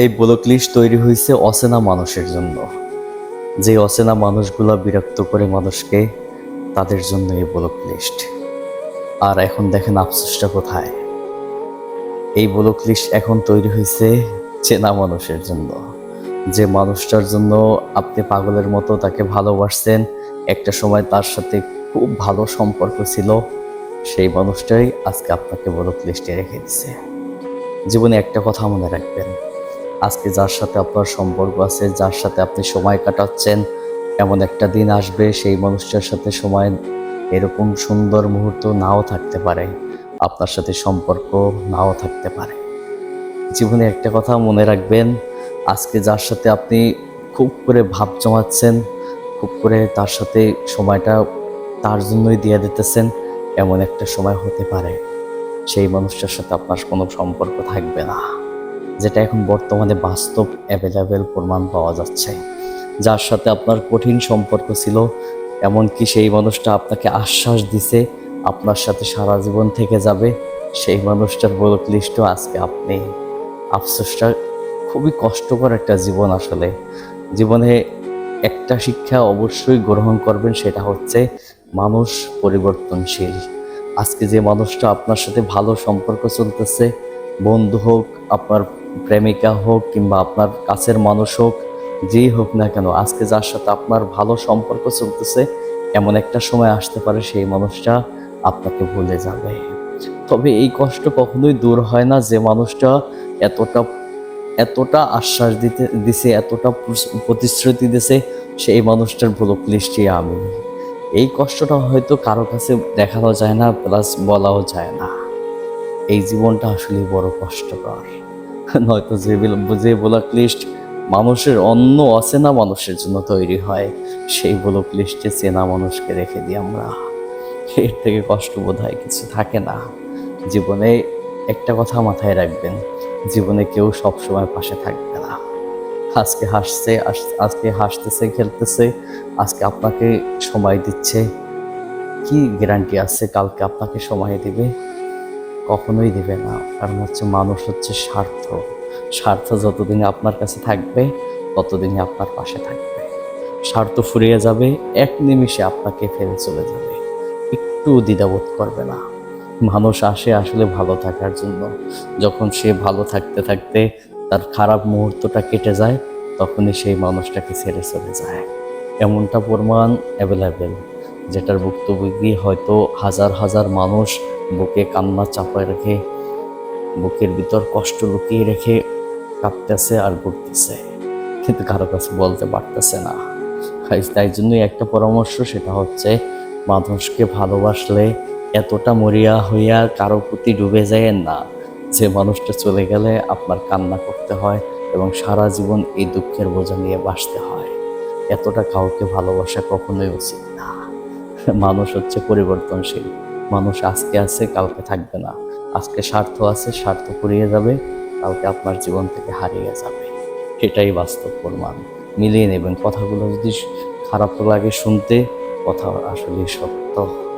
এই block list তৈরি হয়েছে অচেনা মানুষের জন্য। যে অচেনা মানুষগুলো বিরক্ত করে মানুষকে তাদের জন্য এই ব্লক লিস্ট আর এখন দেখেন আফসোসটা কোথায়? এই ব্লক এখন তৈরি হয়েছে চেনা মানুষের জন্য। যে মানুষটার জন্য আপনি পাগলের মতো তাকে ভালোবাসছেন একটা সময় তার সাথে খুব ভালো সম্পর্ক ছিল, সেই মানুষটাই আজকে আপনাকে ব্লক লিস্টে রেখে দিছে। জীবনে একটা কথা মনে রাখবেন আজকে যার সাথে আপনার সম্পর্ক আছে, যার সাথে আপনি সময় কাটাচ্ছেন, এমন একটা দিন আসবে, সেই মানুষটার সাথে সময় এরকম সুন্দর মুহূর্ত নাও থাকতে পারে, আপনার সাথে সম্পর্ক নাও থাকতে পারে। জীবনে একটা কথা মনে রাখবেন, আজকে যার সাথে আপনি খুব করে ভাব জমাচ্ছেন, খুব করে তার সাথে সময়টা তার জন্যই দিয়ে দিতেছেন, এমন একটা সময় হতে পারে, সেই মানুষটার সাথে আপনার কোনো সম্পর্ক থাকবে না। যেটা এখন বর্তমানে বাস্তব অ্যাভেলেবেল প্রমাণ পাওয়া যাচ্ছে। যার সাথে আপনার কঠিন সম্পর্ক ছিল, এমনকি সেই মানুষটা আপনাকে আশ্বাস দিছে, আপনার সাথে সারা জীবন থেকে যাবে, সেই মানুষটার ব্লক লিস্টও আজকে আপনি। আফসোসটা খুবই কষ্টকর একটা জীবন আসলে। জীবনে একটা শিক্ষা অবশ্যই গ্রহণ করবেন, সেটা হচ্ছে মানুষ পরিবর্তনশীল। আজকে যে মানুষটা আপনার সাথে ভালো সম্পর্ক চলতেছে, বন্ধু হোক, আপনার প্রেমিকা হোক কিংবা আপনার কাছের মানুষ হোক, যেই হোক না কেন, আজকে যার সাথে আপনার ভালো সম্পর্ক চলতেছে, এমন একটা সময় আসতে পারে সেই মানুষটা আপনাকে ভুলে যাবে। তবে এই কষ্ট কখনোই দূর হয় না যে মানুষটা এতটা এতটা আশ্বাস দিতে, দিছে, এতটা প্রতিশ্রুতি দিছে, সেই মানুষটার ব্লক লিস্টই আমি। এই কষ্টটা হয়তো কারও কাছে দেখানো যায় না, প্লাস বলাও যায় না। এই জীবনটা আসলে বড় কষ্টকর। নয়তো যে যে ব্লক লিস্ট মানুষের অন্য অচেনা মানুষের জন্য তৈরি হয়, সেই ব্লক লিস্টে চেনা মানুষকে রেখে দিই আমরা। এর থেকে কষ্ট বোধ হয় কিছু থাকে না। জীবনে একটা কথা মাথায় রাখবেন, জীবনে কেউ সবসময় পাশে থাকবে না। আজকে হাসছে আজকে হাসতেছে, খেলতেছে, আজকে আপনাকে সময় দিচ্ছে। কি গ্যারান্টি আছে? কালকে আপনাকে সময় দিবে? কখনোই দিবে না। কারণ হচ্ছে মানুষ হচ্ছে স্বার্থ। স্বার্থ যতদিন আপনার কাছে থাকবে, ততদিনই আপনার পাশে থাকবে। স্বার্থ ফুরিয়ে যাবে, এক নিমিষে আপনাকে ফেলে চলে যাবে। একটু দ্বিধাবোধ করবে না। মানুষ আসে আসলে ভালো থাকার জন্য। যখন সে ভালো থাকতে থাকতে তার খারাপ মুহূর্তটা কেটে যায়, তখনই সেই মানুষটাকে ছেড়ে চলে যায়। এমনটা প্রমাণ অ্যাভেলেবেল যেটার ভুক্তভোগী হয়তো হাজার হাজার মানুষ বুকে কান্না চাপায় রেখে, বুকের ভিতর কষ্ট লুকিয়ে রেখে কাঁপতেছে আর ঘুরতেছে। কিন্তু কারও কাছে বলতে পারতেছে না। তাই জন্যই একটা পরামর্শ, সেটা হচ্ছে মানুষকে ভালোবাসলে এতটা মরিয়া হইয়া কারও প্রতি ডুবে যায় না। যে মানুষটা চলে গেলে আপনার কান্না করতে হয় এবং সারা জীবন এই দুঃখের বোঝা নিয়ে বাঁচতে হয়। এতটা কাউকে ভালোবাসা কখনোই উচিত না। মানুষ হচ্ছে পরিবর্তনশীল। মানুষ আজকে আছে, কালকে থাকবে না। আজকে স্বার্থ আছে, স্বার্থ পুড়িয়ে যাবে, কালকে আপনার জীবন থেকে হারিয়ে যাবে। এটাই বাস্তব প্রমাণ। মিলিয়ে নেবেন। কথাগুলো যদি খারাপ লাগে শুনতে, কথা আসলে সত্য।